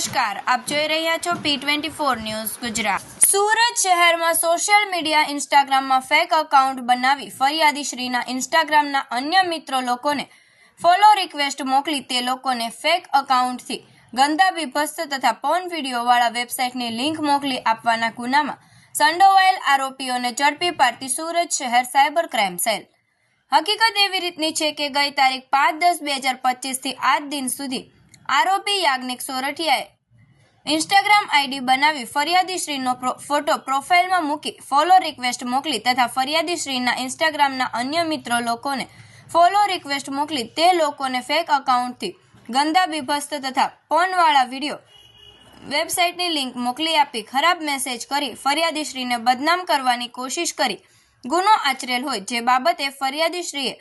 નમસ્કાર, આપ જોઈ રહ્યા છો P twenty four news Gujarat. Surat શહેરમાં સોશિયલ મીડિયા ઇન્સ્ટાગ્રામમાં ફેક અકાઉન્ટ બનાવી ફરિયાદી શ્રીના ઇન્સ્ટાગ્રામના અન્ય મિત્રો લોકોને ફોલો રિક્વેસ્ટ મોકલી તે લોકોને ફેક અકાઉન્ટથી ગંદા બીભત્સ તથા પોર્ન વિડીયોવાળા વેબસાઇટની લિંક મોકલી આપવાના ગુનામાં સંડોવાયેલ આરોપીઓને ઝડપી પાડતી સુરત શહેર સાયબર ક્રાઇમ સેલ હકીકત એવી રીતની છે કે ગઈ તારીખ પાંચ દસ બે હજાર પચીસથી આજ દિન સુધી આરોપી યાજ્ઞિક સોરઠિયાએ ઇન્સ્ટાગ્રામ આઈડી બનાવી ફરિયાદીશ્રીનો ફોટો પ્રોફાઇલમાં મૂકી ફોલો રિક્વેસ્ટ મોકલી તથા ફરિયાદીશ્રીના ઇન્સ્ટાગ્રામના અન્ય મિત્રો લોકોને ફોલો રિક્વેસ્ટ મોકલી તે લોકોને ફેક અકાઉન્ટથી ગંદા બીભસ્ત તથા પોર્નવાળા વીડિયો વેબસાઇટની લિંક મોકલી આપી ખરાબ મેસેજ કરી ફરિયાદીશ્રીને બદનામ કરવાની કોશિશ કરી. ગુનો આચરેલ હોય જે બાબતે ફરિયાદીશ્રીએ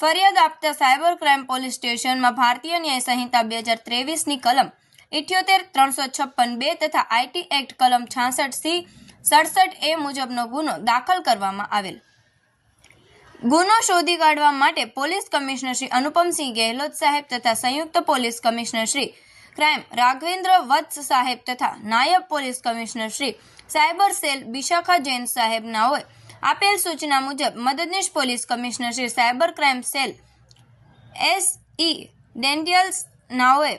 ફરિયાદ આપતા સાયબર ક્રાઇમ પોલીસ સ્ટેશનમાં ભારતીય ન્યાય સંહિતા બે હજાર ત્રેવીસની કલમ ઇઠ્યોતેર, ત્રણસો છપ્પન બે તથા આઈટી એક્ટ કલમ છાસઠ સી સડસઠ એ મુજબનો ગુનો દાખલ કરવામાં આવેલ. ગુનો શોધી કાઢવા માટે પોલીસ કમિશનર શ્રી અનુપમસિંહ ગેહલોત સાહેબ તથા સંયુક્ત police commissioner Shri crime Raghvendra Vats સાહેબ તથા નાયબ police commissioner Shri cyber cell Bishakha Jain સાહેબના નાઓએ આપેલ સૂચના મુજબ મદદનીશ police commissioner Shri cyber crime cell S E ડેન્ટિયલ્સ નાઓએ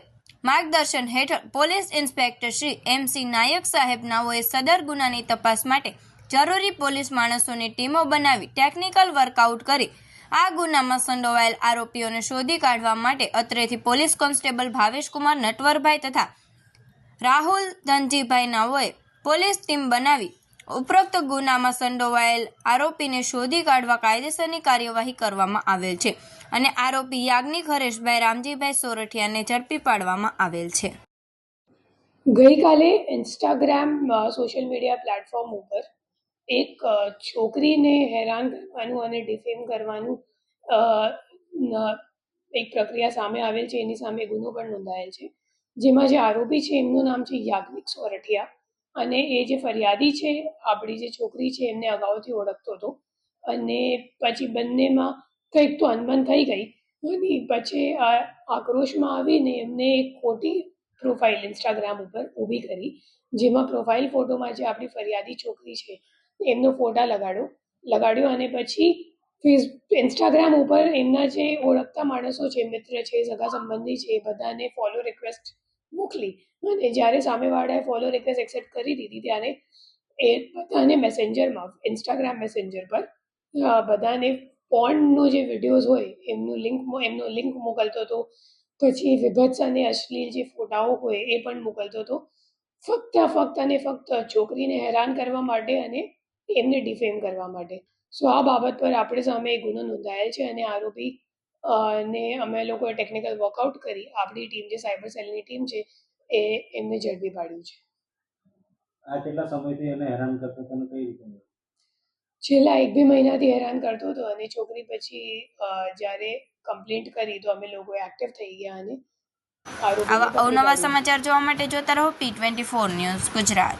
માર્ગદર્શન હેઠળ police inspector Shri M C Nayak સાહેબ નાઓએ સદર ગુનાની તપાસ માટે જરૂરી પોલીસ માણસોની ટીમો બનાવી ટેકનિકલ વર્કઆઉટ કરી આ ગુનામાં સંડોવાયેલ આરોપીઓને શોધી કાઢવા માટે અત્રેથી પોલીસ કોન્સ્ટેબલ ભાવેશકુમાર નટવરભાઈ તથા રાહુલ ધનજીભાઈ નાઓએ પોલીસ ટીમ બનાવી ઉપરોક્ત ગુનામાં સંડોવાયેલ આરોપીને શોધી કાઢવા કાયદેસરની કાર્યવાહી કરવામાં આવેલ છે અને આરોપી યાજ્ઞિક હરેશભાઈ, રામજીભાઈ સોરઠિયાને ઝડપી પાડવામાં આવેલ છે. ગઈકાલે ઇન્સ્ટાગ્રામ સોશિયલ મીડિયા પ્લેટફોર્મ ઉપર એક છોકરીને હેરાન કરવાનું અને ડિફેમ કરવાનું એક પ્રક્રિયા સામે આવેલ છે. એની સામે ગુનો પણ નોંધાયેલ છે. જેમાં જે આરોપી છે, એમનું નામ છે યાજ્ઞિક સોરઠિયા. અને એ જે ફરિયાદી છે, આપણી જે છોકરી છે, એમને અગાઉથી ઓળખતો હતો. અને પછી બંનેમાં કંઈક તો અનબન થઈ ગઈ. અને પછી આ આક્રોશમાં આવીને એમને એક ખોટી પ્રોફાઇલ ઇન્સ્ટાગ્રામ ઉપર ઊભી કરી, જેમાં પ્રોફાઇલ ફોટોમાં જે આપણી ફરિયાદી છોકરી છે, એમનો ફોટા લગાડ્યો. લગાડ્યો અને પછી ફેસ ઇન્સ્ટાગ્રામ ઉપર એમના જે ઓળખતા માણસો છે, મિત્ર છે, સગા સંબંધી છે બધાને ફોલો રિક્વેસ્ટ મોકલી. અને જ્યારે સામેવાળાએ ફોલો રિક્વેસ્ટ એક્સેપ્ટ કરી દીધી, ત્યારે એ બધાને મેસેન્જરમાં ઇન્સ્ટાગ્રામ મેસેન્જર પર બધાને પોન્ડનું જે વિડીયોઝ હોય, એમનું લિંક એમનો લિંક મોકલતો હતો. પછી વિભત્સ અને અશ્લીલ જે ફોટાઓ હોય, એ પણ મોકલતો હતો. ફક્ત ફક્ત અને ફક્ત છોકરીને હેરાન કરવા માટે અને એમને ડિફેમ કરવા માટે. સો, આ બાબત પર આપણે સામે ગુનો નોંધાયેલ છે અને આરોપી અ, ને અમે લોકોએ ટેકનિકલ વર્કઆઉટ કરી. આપણી ટીમ જે સાયબર સેલની ટીમ છે એ એમને ઝડપી પાડ્યું છે. આ કેટલા સમયથી એને હેરાન કરતો તમે કઈ રીતે? છેલ્લા એક બે મહિનાથી હેરાન કરતો હતો અને છોકરી પછી જ્યારે કમ્પ્લેન્ટ કરી તો અમે લોકો એક્ટિવ થઈ ગયા અને આવા અવનવા સમાચાર જોવા માટે જોતા રહો P twenty four news Gujarat.